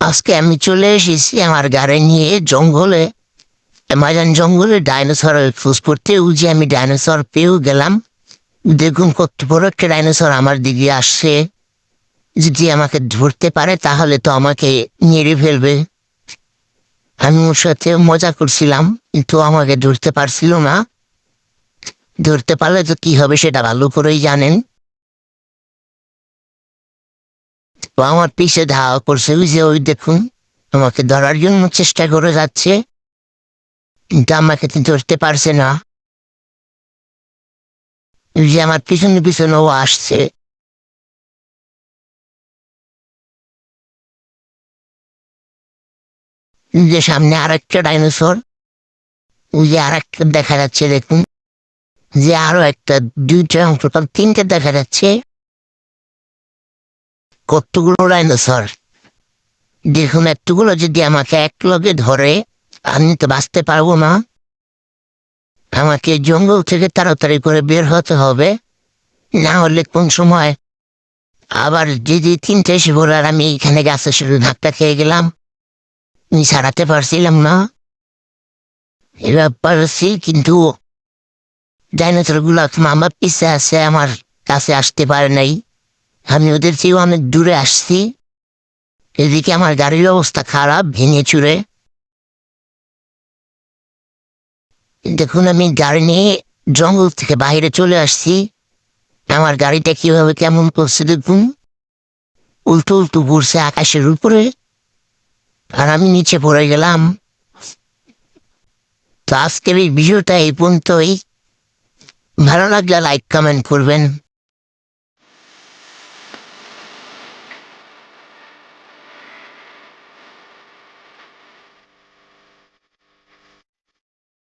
আজকে আমি চলে এসেছি আমার গাড়ি নিয়ে জঙ্গলে মাজান জঙ্গলে ডাইনোসরের খোঁজ করতে ওই যে আমি ডাইনোসর পেয়েও গেলাম। দেখুন কত বড় একটা ডাইনোসর আমার দিকে আসছে। যদি আমাকে ধরতে পারে তাহলে তো আমাকে নেড়ে ফেলবে। আমি ওর সাথে মজা করছিলাম। কিন্তু আমাকে ধরতে পারছিল না। ধরতে পারলে তো কি হবে সেটা ভালো করেই জানেন। তো আমার পিছে ধাওয়া করছে, ওই যে ওই দেখুন, আমাকে ধরার জন্য চেষ্টা করে যাচ্ছে। কিন্তু আমাকে তো ধরতে পারছে না। যে আমার পিছনে পিছনে ও আসছে। যে সামনে আরেকটা ডাইনোসর। ওই যে আরেকটা দেখা যাচ্ছে, দেখুন। যে আরও একটা, দুইটা টোটাল তিনটে দেখা যাচ্ছে। কতগুলো ডাইনোসর দেখুন, এতগুলো যদি আমাকে এক লগে ধরে, আমি তো বাঁচতে পারব না। আমাকে জঙ্গল থেকে তাড়াতাড়ি করে বের হতে হবে। না হলে কোন সময় আবার যদি তিনটে পড়ে আর আমি এখানে গাছে শুধু ধাক্কা খেয়ে গেলাম। আমি সারাতে পারছিলাম না। এবার পারছি কিন্তু ডাইনোসরগুলো আমার পিছে আছে, আমার কাছে আসতে পারে নাই। আমি ওদের চেয়েও অনেক দূরে আসছি। এদিকে আমার গাড়ির অবস্থা খারাপ, ভেঙে চুরে। দেখুন, আমি গাড়ি নিয়ে জঙ্গল থেকে বাইরে চলে আসছি। আমার গাড়িটা কীভাবে কেমন করছে দেখুন। উল্টো উল্টো ঘুরছে আকাশের উপরে। আর আমি নিচে পড়ে গেলাম। তো আজকের এই ভিডিওটা এই পর্যন্তই। ভালো লাগলে লাইক কমেন্ট করবেন।